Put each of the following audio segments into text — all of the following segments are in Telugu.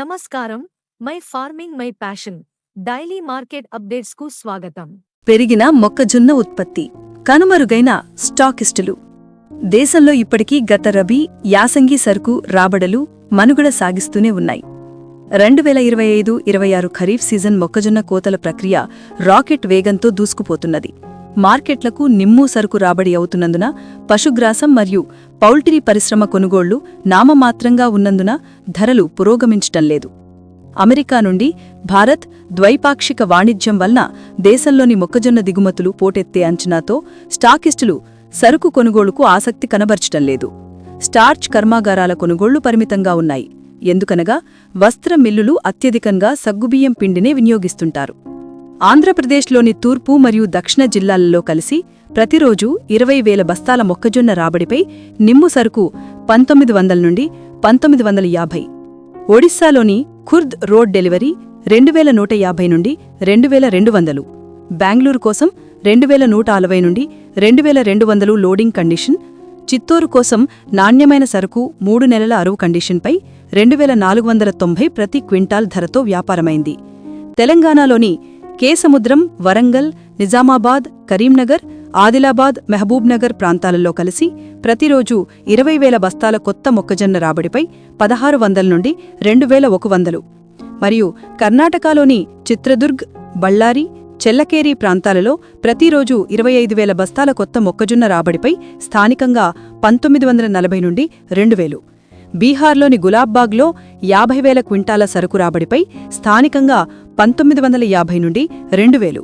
నమస్కారం. My farming my passion. Daily market అప్డేట్స్కు స్వాగతం. పెరిగిన మొక్కజొన్న ఉత్పత్తి. కనుమరుగైన స్టాకిస్టులు. దేశంలో ఇప్పటికీ గత రబీ యాసంగి సరుకు రాబడలు మనుగడ సాగిస్తూనే ఉన్నాయి. రెండు వేల ఇరవై ఐదు ఇరవై ఆరు ఖరీఫ్ సీజన్ మొక్కజొన్న కోతల ప్రక్రియ రాకెట్ వేగంతో దూసుకుపోతున్నది. మార్కెట్లకు నిమ్ము సరుకు రాబడి అవుతున్నందున పశుగ్రాసం మరియు పౌల్ట్రీ పరిశ్రమ కొనుగోళ్ళు నామమాత్రంగా ఉన్నందున ధరలు పురోగమించటం లేదు. అమెరికా నుండి భారత్ ద్వైపాక్షిక వాణిజ్యం వలన దేశంలోని మొక్కజొన్న దిగుమతులు పోటెత్తే అంచనాతో స్టాకిస్టులు సరుకు కొనుగోళ్ళకు ఆసక్తి కనబర్చటం లేదు. స్టార్చ్ కర్మాగారాల కొనుగోళ్ళు పరిమితంగా ఉన్నాయి. ఎందుకనగా వస్త్ర మిల్లులు అత్యధికంగా సగ్గుబియ్యం పిండినే వినియోగిస్తుంటారు. ఆంధ్రప్రదేశ్లోని తూర్పు మరియు దక్షిణ జిల్లాలలో కలిసి ప్రతిరోజు ఇరవై వేల బస్తాల మొక్కజొన్న రాబడిపై నిమ్ము సరుకు పంతొమ్మిది వందల నుండి పంతొమ్మిది వందల యాభై. ఒడిశాలోని ఖుర్ద్ రోడ్ డెలివరీ రెండు వేల నూట యాభై నుండి రెండు వేల రెండు వందలు. బెంగళూరు కోసం రెండు వేల నూట అరవై నుండి రెండు వేల రెండు వందలు లోడింగ్ కండిషన్. చిత్తూరు కోసం నాణ్యమైన సరుకు మూడు నెలల అరువు కండిషన్పై రెండు వేల నాలుగు వందల తొంభై ప్రతి క్వింటాల్ ధరతో వ్యాపారమైంది. తెలంగాణలోని కేసముద్రం వరంగల్ నిజామాబాద్ కరీంనగర్ ఆదిలాబాద్ మహబూబ్నగర్ ప్రాంతాలలో కలిసి ప్రతిరోజు ఇరవై వేల బస్తాల కొత్త మొక్కజొన్న రాబడిపై పదహారు వందల నుండి రెండు వేల ఒక వందలు. మరియు కర్ణాటకలోని చిత్రదుర్గ్ బళ్ళారి చెల్లకేరి ప్రాంతాలలో ప్రతిరోజు ఇరవై ఐదు వేల బస్తాల కొత్త మొక్కజొన్న రాబడిపై స్థానికంగా పంతొమ్మిది వందల నలభై నుండి రెండు వేలు. బీహార్లోని గులాబ్బాగ్లో యాభై వేల క్వింటాల సరుకు రాబడిపై స్థానికంగా పంతొమ్మిది వందల యాభై నుండి రెండు వేలు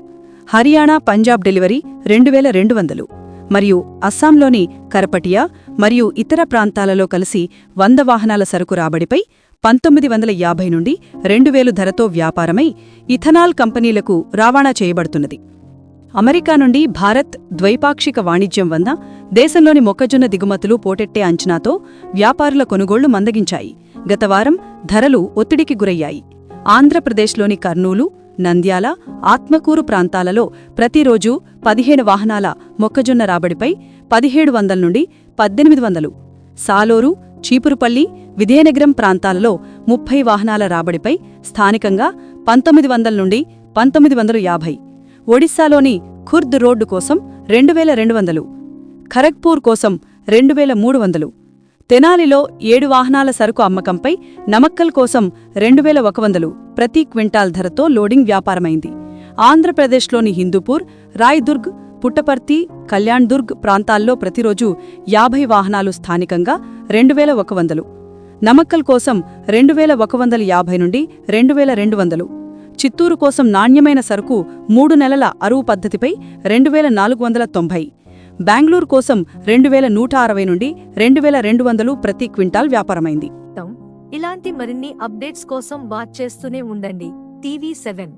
హర్యానా పంజాబ్ డెలివరీ రెండు వేల రెండు వందలు మరియు అస్సాంలోని కరపటియా మరియు ఇతర ప్రాంతాలలో కలిసి వంద వాహనాల సరుకు రాబడిపై పంతొమ్మిది వందల యాభై నుండి రెండు వేలు ధరతో వ్యాపారమై ఇథనాల్ కంపెనీలకు రవాణా చేయబడుతున్నది. అమెరికా నుండి భారత్ ద్వైపాక్షిక వాణిజ్యం వల్ల దేశంలోని మొక్కజొన్న దిగుమతులు పోటెట్టే అంచనాతో వ్యాపారుల కొనుగోళ్ళు మందగించాయి. గతవారం ధరలు ఒత్తిడికి గురయ్యాయి. ఆంధ్రప్రదేశ్లోని కర్నూలు నంద్యాల ఆత్మకూరు ప్రాంతాలలో ప్రతిరోజు పదిహేను వాహనాల మొక్కజొన్న రాబడిపై పదిహేడు వందల నుండి పద్దెనిమిది వందలు. సాలోరు చీపురుపల్లి విజయనగరం ప్రాంతాలలో ముప్పై వాహనాల రాబడిపై స్థానికంగా పంతొమ్మిది వందల నుండి పంతొమ్మిది వందలు యాభై. ఒడిశాలోని ఖుర్ద్ రోడ్డు కోసం రెండు వేల రెండు వందలు ఖరగ్పూర్ కోసం రెండు వేల మూడు వందలు తెనాలిలో ఏడు వాహనాల సరుకు అమ్మకంపై నమక్కల్ కోసం రెండు వేల ఒక వందలు ప్రతి క్వింటాల్ ధరతో లోడింగ్ వ్యాపారమైంది. ఆంధ్రప్రదేశ్లోని హిందూపూర్ రాయ్దుర్గ్ పుట్టపర్తి కళ్యాణ్దుర్గ్ ప్రాంతాల్లో ప్రతిరోజు యాభై వాహనాలు స్థానికంగా రెండు వేల ఒక వందలు నమక్కల్ కోసం రెండు వేల ఒక వందల యాభై నుండి రెండు వేల రెండు వందలు చిత్తూరు కోసం నాణ్యమైన సరుకు మూడు నెలల అరువు పద్ధతిపై రెండు వేల నాలుగు వందల తొంభై. బెంగళూరు కోసం రెండు వేల నూట అరవై నుండి రెండు వేల రెండు వందలు ప్రతి క్వింటాల్ వ్యాపారమైంది. ఇలాంటి మరిన్ని అప్డేట్స్ కోసం వాచ్ చేస్తూనే ఉండండి. TV seven.